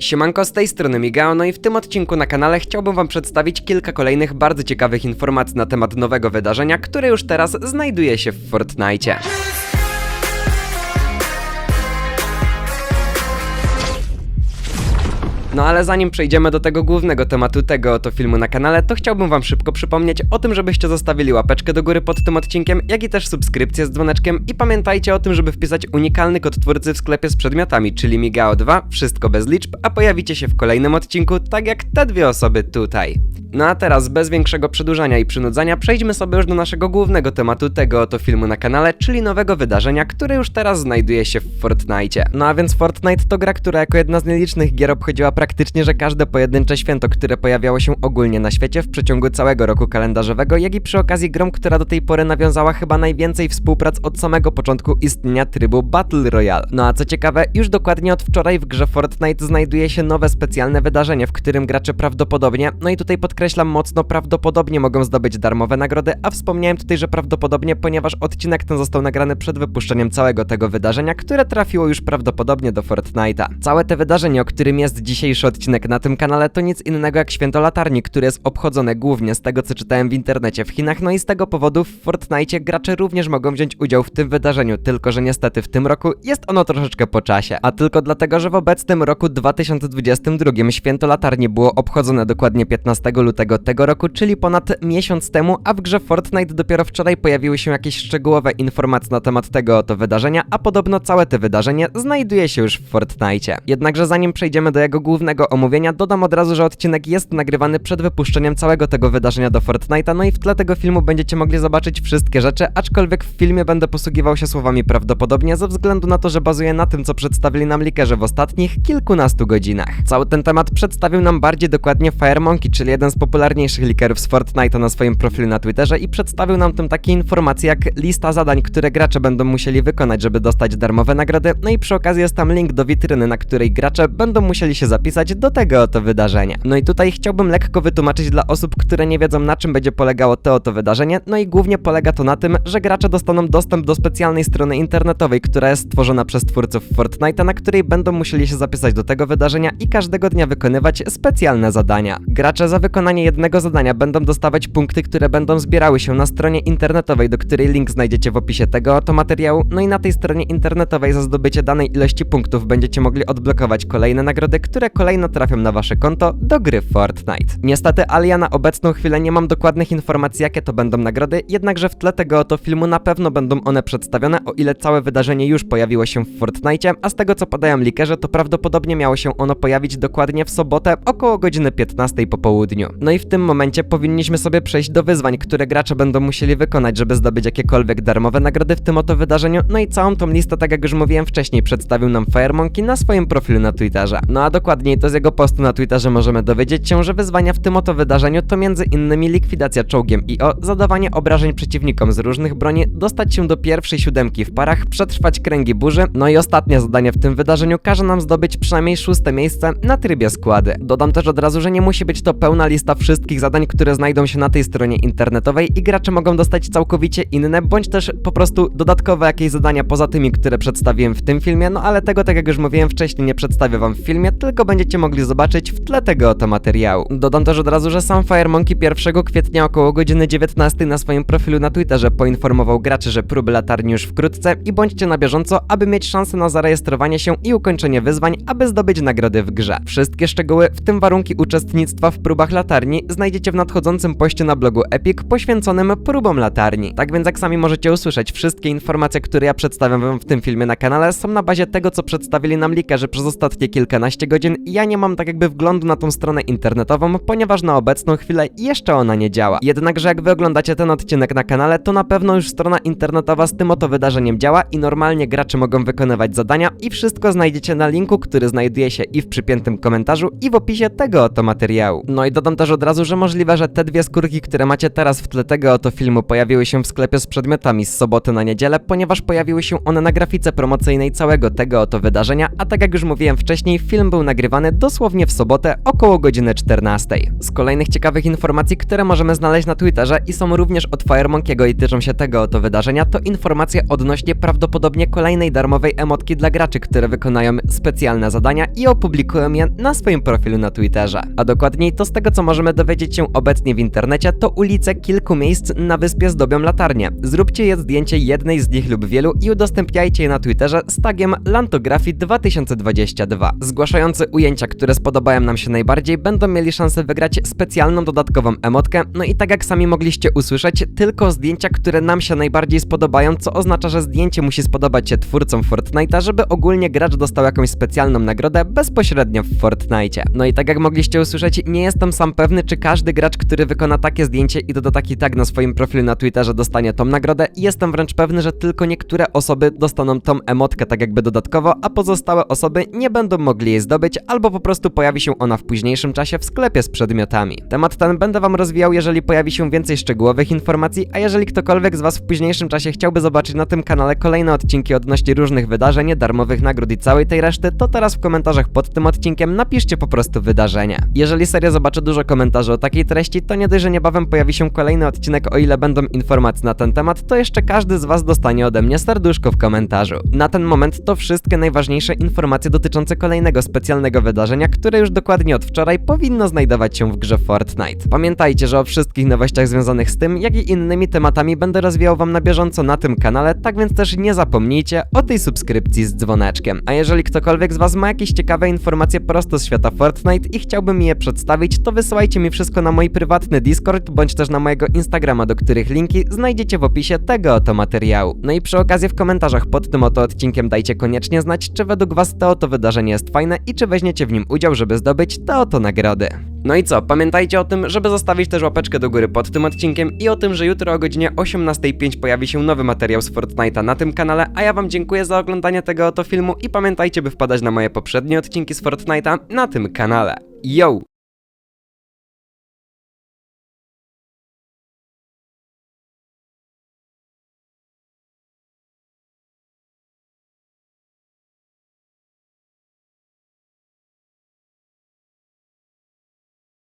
Siemanko, z tej strony Migao, no i w tym odcinku na kanale chciałbym wam przedstawić kilka kolejnych bardzo ciekawych informacji na temat nowego wydarzenia, które już teraz znajduje się w Fortnite. No ale zanim przejdziemy do tego głównego tematu tego oto filmu na kanale, to chciałbym wam szybko przypomnieć o tym, żebyście zostawili łapeczkę do góry pod tym odcinkiem, jak i też subskrypcję z dzwoneczkiem i pamiętajcie o tym, żeby wpisać unikalny kod twórcy w sklepie z przedmiotami, czyli Migao2, wszystko bez liczb, a pojawicie się w kolejnym odcinku, tak jak te dwie osoby tutaj. No a teraz, bez większego przedłużania i przynudzania, przejdźmy sobie już do naszego głównego tematu tego oto filmu na kanale, czyli nowego wydarzenia, które już teraz znajduje się w Fortnite. No a więc Fortnite to gra, która jako jedna z nielicznych gier obchodziła praktycznie, że każde pojedyncze święto, które pojawiało się ogólnie na świecie w przeciągu całego roku kalendarzowego, jak i przy okazji grą, która do tej pory nawiązała chyba najwięcej współprac od samego początku istnienia trybu Battle Royale. No a co ciekawe, już dokładnie od wczoraj w grze Fortnite znajduje się nowe specjalne wydarzenie, w którym gracze prawdopodobnie, no i tutaj podkreślam mocno, prawdopodobnie mogą zdobyć darmowe nagrody, a wspomniałem tutaj, że prawdopodobnie, ponieważ odcinek ten został nagrany przed wypuszczeniem całego tego wydarzenia, które trafiło już prawdopodobnie do Fortnite'a. Całe te wydarzenie, o którym jest dzisiejszy odcinek na tym kanale, to nic innego jak święto latarni, które jest obchodzone głównie z tego, co czytałem w internecie w Chinach, no i z tego powodu w Fortnite gracze również mogą wziąć udział w tym wydarzeniu, tylko że niestety w tym roku jest ono troszeczkę po czasie, a tylko dlatego, że w obecnym roku 2022 święto latarni było obchodzone dokładnie 15 lutego tego roku, czyli ponad miesiąc temu, a w grze Fortnite dopiero wczoraj pojawiły się jakieś szczegółowe informacje na temat tego oto wydarzenia, a podobno całe to wydarzenie znajduje się już w Fortnite. Jednakże zanim przejdziemy do jego głównego omówienia, dodam od razu, że odcinek jest nagrywany przed wypuszczeniem całego tego wydarzenia do Fortnite'a, no i w tle tego filmu będziecie mogli zobaczyć wszystkie rzeczy, aczkolwiek w filmie będę posługiwał się słowami prawdopodobnie ze względu na to, że bazuje na tym, co przedstawili nam likerzy w ostatnich kilkunastu godzinach. Cały ten temat przedstawił nam bardziej dokładnie FireMonkey, czyli jeden z popularniejszych likerów z Fortnite'a na swoim profilu na Twitterze i przedstawił nam tym takie informacje jak lista zadań, które gracze będą musieli wykonać, żeby dostać darmowe nagrody, no i przy okazji jest tam link do witryny, na której gracze będą musieli się zapisać do tego oto wydarzenia. No i tutaj chciałbym lekko wytłumaczyć dla osób, które nie wiedzą na czym będzie polegało to oto wydarzenie, no i głównie polega to na tym, że gracze dostaną dostęp do specjalnej strony internetowej, która jest stworzona przez twórców Fortnite'a, na której będą musieli się zapisać do tego wydarzenia i każdego dnia wykonywać specjalne zadania. Gracze za wykonanie jednego zadania będą dostawać punkty, które będą zbierały się na stronie internetowej, do której link znajdziecie w opisie tego oto materiału, no i na tej stronie internetowej za zdobycie danej ilości punktów będziecie mogli odblokować kolejne nagrody, które kolejno trafią na wasze konto do gry Fortnite. Niestety, ale ja na obecną chwilę nie mam dokładnych informacji, jakie to będą nagrody, jednakże w tle tego oto filmu na pewno będą one przedstawione, o ile całe wydarzenie już pojawiło się w Fortnite, a z tego co podają likerze, to prawdopodobnie miało się ono pojawić dokładnie w sobotę około godziny 15 po południu. No i w tym momencie powinniśmy sobie przejść do wyzwań, które gracze będą musieli wykonać, żeby zdobyć jakiekolwiek darmowe nagrody w tym oto wydarzeniu, no i całą tą listę, tak jak już mówiłem wcześniej, przedstawił nam FireMonkey na swoim profilu na Twitterze. No a dokładniej to z jego postu na Twitterze możemy dowiedzieć się, że wyzwania w tym oto wydarzeniu to między innymi likwidacja czołgiem IO, zadawanie obrażeń przeciwnikom z różnych broni, dostać się do pierwszej siódemki w parach, przetrwać kręgi burzy, no i ostatnie zadanie w tym wydarzeniu każe nam zdobyć przynajmniej szóste miejsce na trybie składy. Dodam też od razu, że nie musi być to pełna lista wszystkich zadań, które znajdą się na tej stronie internetowej i gracze mogą dostać całkowicie inne, bądź też po prostu dodatkowe jakieś zadania poza tymi, które przedstawiłem w tym filmie, no ale tego, tak jak już mówiłem wcześniej, nie przedstawię wam w filmie, tylko będziecie mogli zobaczyć w tle tego oto materiału. Dodam też od razu, że sam FireMonkey 1 kwietnia około godziny 19 na swoim profilu na Twitterze poinformował graczy, że próby latarni już wkrótce i bądźcie na bieżąco, aby mieć szansę na zarejestrowanie się i ukończenie wyzwań, aby zdobyć nagrody w grze. Wszystkie szczegóły, w tym warunki uczestnictwa w próbach latarni, znajdziecie w nadchodzącym poście na blogu Epic poświęconym próbom latarni. Tak więc jak sami możecie usłyszeć, wszystkie informacje, które ja przedstawiam wam w tym filmie na kanale są na bazie tego, co przedstawili nam likerzy przez ostatnie kilkanaście godzin i ja nie mam tak jakby wglądu na tą stronę internetową, ponieważ na obecną chwilę jeszcze ona nie działa. Jednakże jak wy oglądacie ten odcinek na kanale, to na pewno już strona internetowa z tym oto wydarzeniem działa i normalnie gracze mogą wykonywać zadania i wszystko znajdziecie na linku, który znajduje się i w przypiętym komentarzu i w opisie tego oto materiału. No i dodam też też od razu, że możliwe, że te dwie skórki, które macie teraz w tle tego oto filmu, pojawiły się w sklepie z przedmiotami z soboty na niedzielę, ponieważ pojawiły się one na grafice promocyjnej całego tego oto wydarzenia, a tak jak już mówiłem wcześniej, film był nagrywany dosłownie w sobotę około godziny 14. Z kolejnych ciekawych informacji, które możemy znaleźć na Twitterze i są również od Firemonkiego i tyczą się tego oto wydarzenia, to informacje odnośnie prawdopodobnie kolejnej darmowej emotki dla graczy, które wykonają specjalne zadania i opublikują je na swoim profilu na Twitterze. A dokładniej to z tego co dowiedzieć się obecnie w internecie, to ulice kilku miejsc na wyspie zdobią latarnie. Zróbcie je zdjęcie jednej z nich lub wielu i udostępniajcie je na Twitterze z tagiem Lantography 2022. Zgłaszający ujęcia, które spodobają nam się najbardziej, będą mieli szansę wygrać specjalną dodatkową emotkę. No i tak jak sami mogliście usłyszeć, tylko zdjęcia, które nam się najbardziej spodobają, co oznacza, że zdjęcie musi spodobać się twórcom Fortnite'a, żeby ogólnie gracz dostał jakąś specjalną nagrodę bezpośrednio w Fortnite. No i tak jak mogliście usłyszeć, nie jestem sam pewny, czy każdy gracz, który wykona takie zdjęcie i doda taki tag na swoim profilu na Twitterze dostanie tą nagrodę i jestem wręcz pewny, że tylko niektóre osoby dostaną tą emotkę tak jakby dodatkowo, a pozostałe osoby nie będą mogli jej zdobyć, albo po prostu pojawi się ona w późniejszym czasie w sklepie z przedmiotami. Temat ten będę wam rozwijał, jeżeli pojawi się więcej szczegółowych informacji, a jeżeli ktokolwiek z was w późniejszym czasie chciałby zobaczyć na tym kanale kolejne odcinki odnośnie różnych wydarzeń, darmowych nagród i całej tej reszty, to teraz w komentarzach pod tym odcinkiem napiszcie po prostu wydarzenie. Jeżeli serio zobaczę dużo komentarzy o takiej treści, to nie dość, że niebawem pojawi się kolejny odcinek, o ile będą informacje na ten temat, to jeszcze każdy z was dostanie ode mnie serduszko w komentarzu. Na ten moment to wszystkie najważniejsze informacje dotyczące kolejnego specjalnego wydarzenia, które już dokładnie od wczoraj powinno znajdować się w grze Fortnite. Pamiętajcie, że o wszystkich nowościach związanych z tym, jak i innymi tematami będę rozwijał wam na bieżąco na tym kanale, tak więc też nie zapomnijcie o tej subskrypcji z dzwoneczkiem. A jeżeli ktokolwiek z was ma jakieś ciekawe informacje prosto z świata Fortnite i chciałby mi je przedstawić, to wysyłajcie mi wszystko na mój prywatny Discord, bądź też na mojego Instagrama, do których linki znajdziecie w opisie tego oto materiału. No i przy okazji w komentarzach pod tym oto odcinkiem dajcie koniecznie znać, czy według was to oto wydarzenie jest fajne i czy weźmiecie w nim udział, żeby zdobyć te oto nagrody. No i co, pamiętajcie o tym, żeby zostawić też łapeczkę do góry pod tym odcinkiem i o tym, że jutro o godzinie 18.05 pojawi się nowy materiał z Fortnite'a na tym kanale, a ja wam dziękuję za oglądanie tego oto filmu i pamiętajcie, by wpadać na moje poprzednie odcinki z Fortnite'a na tym kanale. Yo!